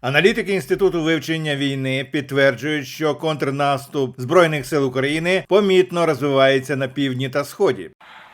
Аналітики інституту вивчення війни підтверджують, що контрнаступ збройних сил України помітно розвивається на півдні та сході.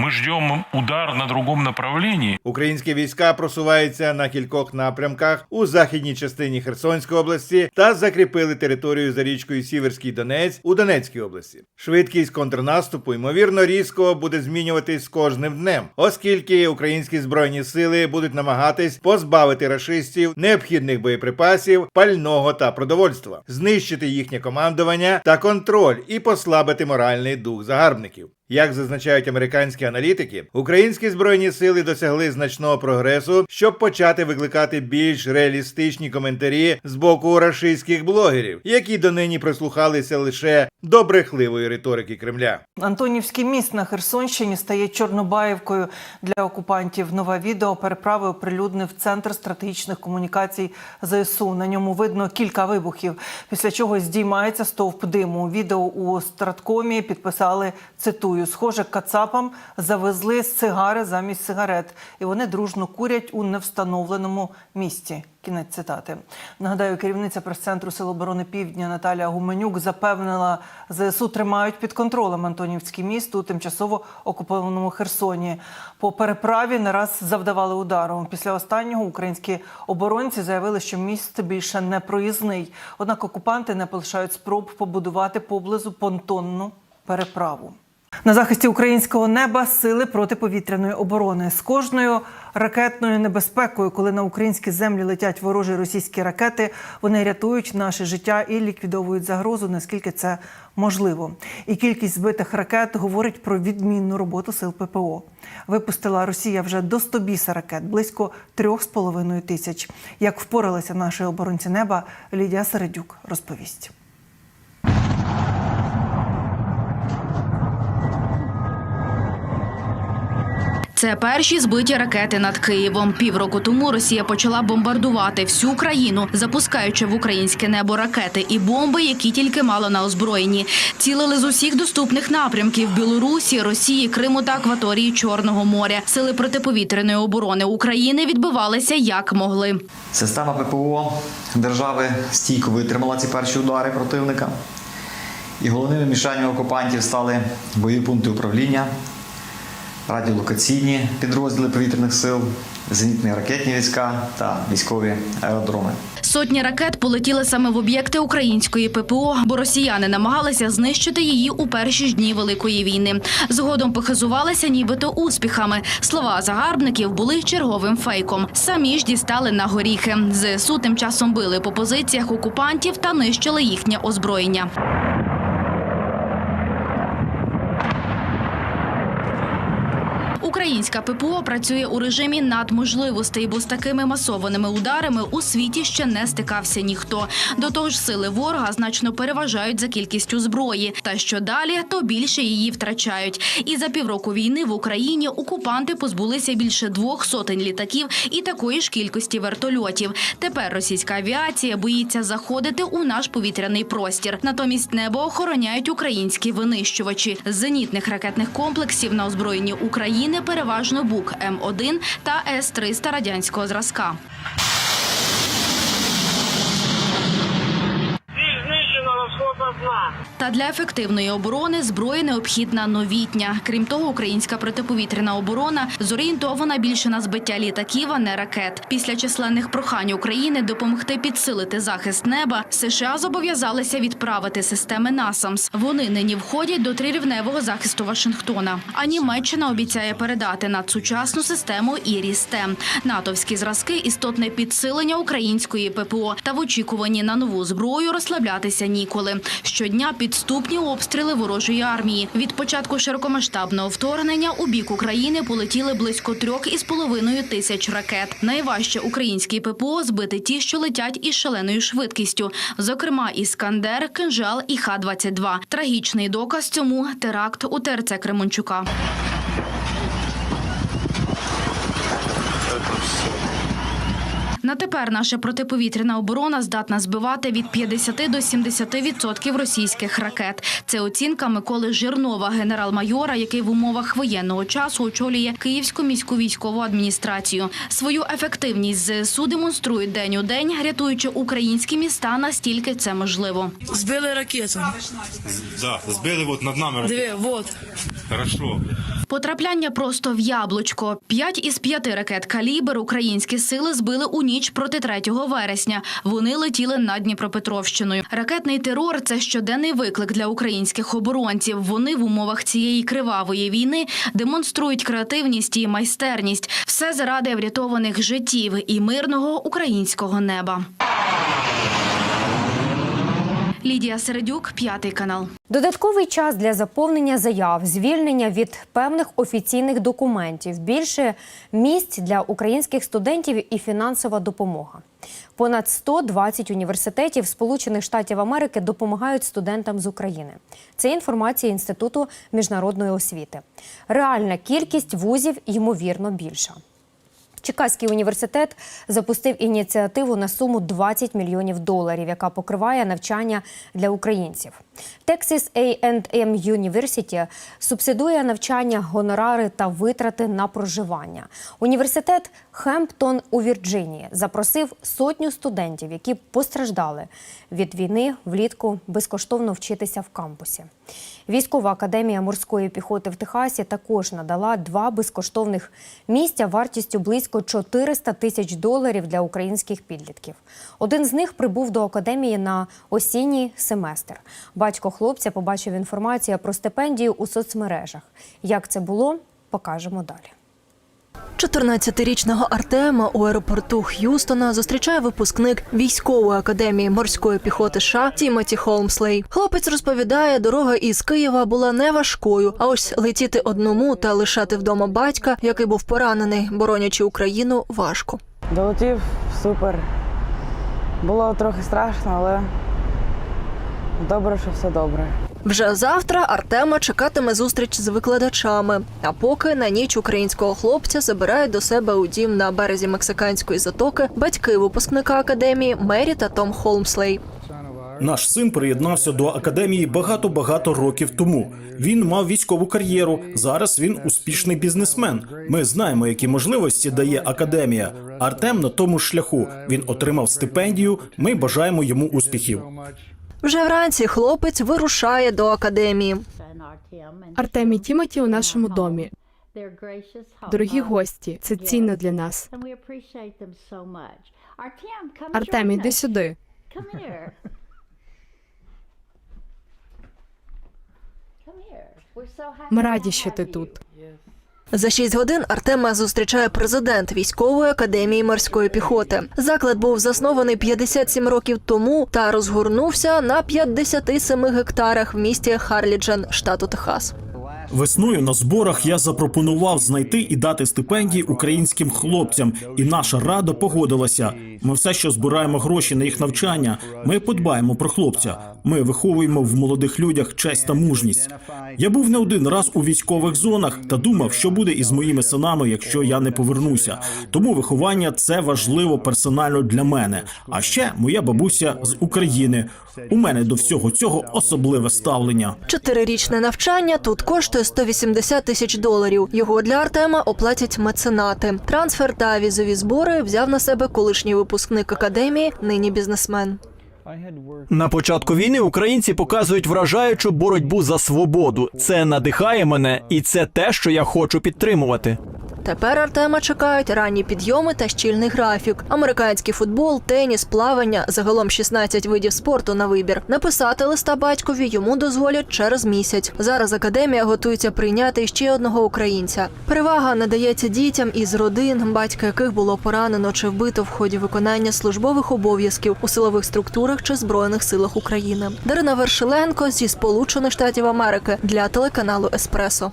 Мы ждем удар на другом направлении. Українські війська просуваються на кількох напрямках у західній частині Херсонської області та закріпили територію за річкою Сіверський Донець у Донецькій області. Швидкість контрнаступу ймовірно різко буде змінюватись з кожним днем, оскільки українські збройні сили будуть намагатись позбавити рашистів необхідних боєприпасів, пального та продовольства, знищити їхнє командування та контроль і послабити моральний дух загарбників. Як зазначають американські аналітики, українські збройні сили досягли значного прогресу, щоб почати викликати більш реалістичні коментарі з боку рашистських блогерів, які донині прислухалися лише до брехливої риторики Кремля. Антонівський міст на Херсонщині стає Чорнобаївкою для окупантів. Нове відео переправи оприлюднив центр стратегічних комунікацій ЗСУ. На ньому видно кілька вибухів. Після чого здіймається стовп диму. Відео у страткомі підписали цитую: схоже, кацапам завезли сигари замість сигарет, і вони дружно курять у невстановленому місці. Кінець цитати. Нагадаю, керівниця прес-центру Сил оборони Півдня Наталія Гуменюк запевнила, ЗСУ тримають під контролем Антонівський міст у тимчасово окупованому Херсоні. По переправі не раз завдавали удару. Після останнього українські оборонці заявили, що міст більше не проїзний. Однак окупанти не полишають спроб побудувати поблизу понтонну переправу. На захисті українського неба сили протиповітряної оборони з кожною ракетною небезпекою, коли на українські землі летять ворожі російські ракети, вони рятують наше життя і ліквідовують загрозу, наскільки це можливо. І кількість збитих ракет говорить про відмінну роботу сил ППО. Випустила Росія вже до 100 біса ракет, близько 3,5 тисяч. Як впоралися наші оборонці неба, Лідія Середюк розповість. Це перші збиті ракети над Києвом. Півроку тому Росія почала бомбардувати всю країну, запускаючи в українське небо ракети і бомби, які тільки мало на озброєнні. Цілили з усіх доступних напрямків Білорусі, Росії, Криму та акваторії Чорного моря. Сили протиповітряної оборони України відбивалися як могли. Система ППО держави стійко витримала ці перші удари противника. І головними мішеннями окупантів стали бойові пункти управління, радіолокаційні підрозділи повітряних сил, зенітні ракетні війська та військові аеродроми. Сотні ракет полетіли саме в об'єкти української ППО, бо росіяни намагалися знищити її у перші ж дні великої війни. Згодом похизувалися нібито успіхами. Слова загарбників були черговим фейком. Самі ж дістали на горіхи. ЗСУ тим часом били по позиціях окупантів та нищили їхнє озброєння. Українська ППО працює у режимі надможливостей, бо з такими масованими ударами у світі ще не стикався ніхто. До того ж, сили ворога значно переважають за кількістю зброї. Та що далі, то більше її втрачають. І за півроку війни в Україні окупанти позбулися більше двох сотень літаків і такої ж кількості вертольотів. Тепер російська авіація боїться заходити у наш повітряний простір. Натомість небо охороняють українські винищувачі з зенітних ракетних комплексів на озброєнні України переважно БУК М1 та С-300 радянського зразка. Для ефективної оборони зброї необхідна новітня. Крім того, українська протиповітряна оборона зорієнтована більше на збиття літаків, а не ракет. Після численних прохань України допомогти підсилити захист неба, США зобов'язалися відправити системи НАСАМС. Вони нині входять до трирівневого захисту Вашингтона. А Німеччина обіцяє передати надсучасну систему «Іріс-Т». натовські зразки істотне підсилення української ППО та в очікуванні на нову зброю розслаблятися ніколи. Щодня підступні обстріли ворожої армії. Від початку широкомасштабного вторгнення у бік України полетіли близько трьох із половиною тисяч ракет. Найважче українські ППО збити ті, що летять із шаленою швидкістю. Зокрема, Іскандер, Кинжал і Х-22. Трагічний доказ цьому теракт у ТРЦ Кременчука. На тепер наша протиповітряна оборона здатна збивати від 50 до 70% російських ракет. Це оцінка Миколи Жирнова, генерал-майора, який в умовах воєнного часу очолює Київську міську військову адміністрацію. Свою ефективність ЗСУ демонструють день у день, рятуючи українські міста настільки це можливо. Збили ракету. Да, збили от над нами. Диви, вот. Хорошо. Потрапляння просто в яблучко. П'ять із п'яти ракет калібр українські сили збили у ніч проти 3 вересня. Вони летіли над Дніпропетровщиною. Ракетний терор це щоденний виклик для українських оборонців. Вони в умовах цієї кривавої війни демонструють креативність і майстерність. Все заради врятованих життів і мирного українського неба. Лідія Середюк, п'ятий канал. Додатковий час для заповнення заяв, звільнення від певних офіційних документів, більше місць для українських студентів і фінансова допомога. Понад 120 університетів Сполучених Штатів Америки допомагають студентам з України. Це інформація Інституту міжнародної освіти. Реальна кількість вузів ймовірно більша. Чикаський університет запустив ініціативу на суму 20 мільйонів доларів, яка покриває навчання для українців. Texas A&M University субсидує навчання, гонорари та витрати на проживання. Університет Хемптон у Вірджинії запросив сотню студентів, які постраждали від війни влітку безкоштовно вчитися в кампусі. Військова академія морської піхоти в Техасі також надала два безкоштовних місця вартістю близько 400 тисяч доларів для українських підлітків. Один з них прибув до академії на осінній семестр. Батько хлопця побачив інформацію про стипендію у соцмережах. Як це було, покажемо далі. 14-річного Артема у аеропорту Х'юстона зустрічає випускник військової академії морської піхоти США Тімоті Холмслей. Хлопець розповідає, дорога із Києва була не важкою, а ось летіти одному та лишати вдома батька, який був поранений, боронячи Україну, важко. Долетів супер. Було трохи страшно, але добре, що все добре. Вже завтра Артема чекатиме зустріч з викладачами. А поки на ніч українського хлопця забирають до себе у дім на березі мексиканської затоки батьки випускника академії Мері та Том Холмслей. Наш син приєднався до академії багато-багато років тому. Він мав військову кар'єру. Зараз він успішний бізнесмен. Ми знаємо, які можливості дає академія. Артем на тому шляху. Він отримав стипендію. Ми бажаємо йому успіхів. Вже вранці хлопець вирушає до академії. Артем і Тімоті у нашому домі. Дорогі гості, це цінно для нас. Артем, іди сюди. Ми раді, що ти тут. За шість годин Артема зустрічає президент військової академії морської піхоти. Заклад був заснований 57 років тому та розгорнувся на 57 гектарах в місті Харліджен, штату Техас. Весною на зборах я запропонував знайти і дати стипендії українським хлопцям, і наша рада погодилася. Ми все, що збираємо гроші на їх навчання. Ми подбаємо про хлопця. Ми виховуємо в молодих людях честь та мужність. Я був не один раз у військових зонах та думав, що буде із моїми синами, якщо я не повернуся. Тому виховання це важливо персонально для мене. А ще моя бабуся з України. У мене до всього цього особливе ставлення. Чотирирічне навчання тут коштує 180 тисяч доларів. Його для Артема оплатять меценати. Трансфер та візові збори взяв на себе колишній випускник академії, нині бізнесмен. На початку війни українці показують вражаючу боротьбу за свободу. Це надихає мене, і це те, що я хочу підтримувати. Тепер Артема чекають ранні підйоми та щільний графік. Американський футбол, теніс, плавання загалом 16 видів спорту на вибір. Написати листа батькові йому дозволять через місяць. Зараз академія готується прийняти ще одного українця. Перевага надається дітям із родин, батька яких було поранено чи вбито в ході виконання службових обов'язків у силових структурах чи збройних силах України. Дарина Вершиленко зі Сполучених Штатів Америки для телеканалу Еспресо.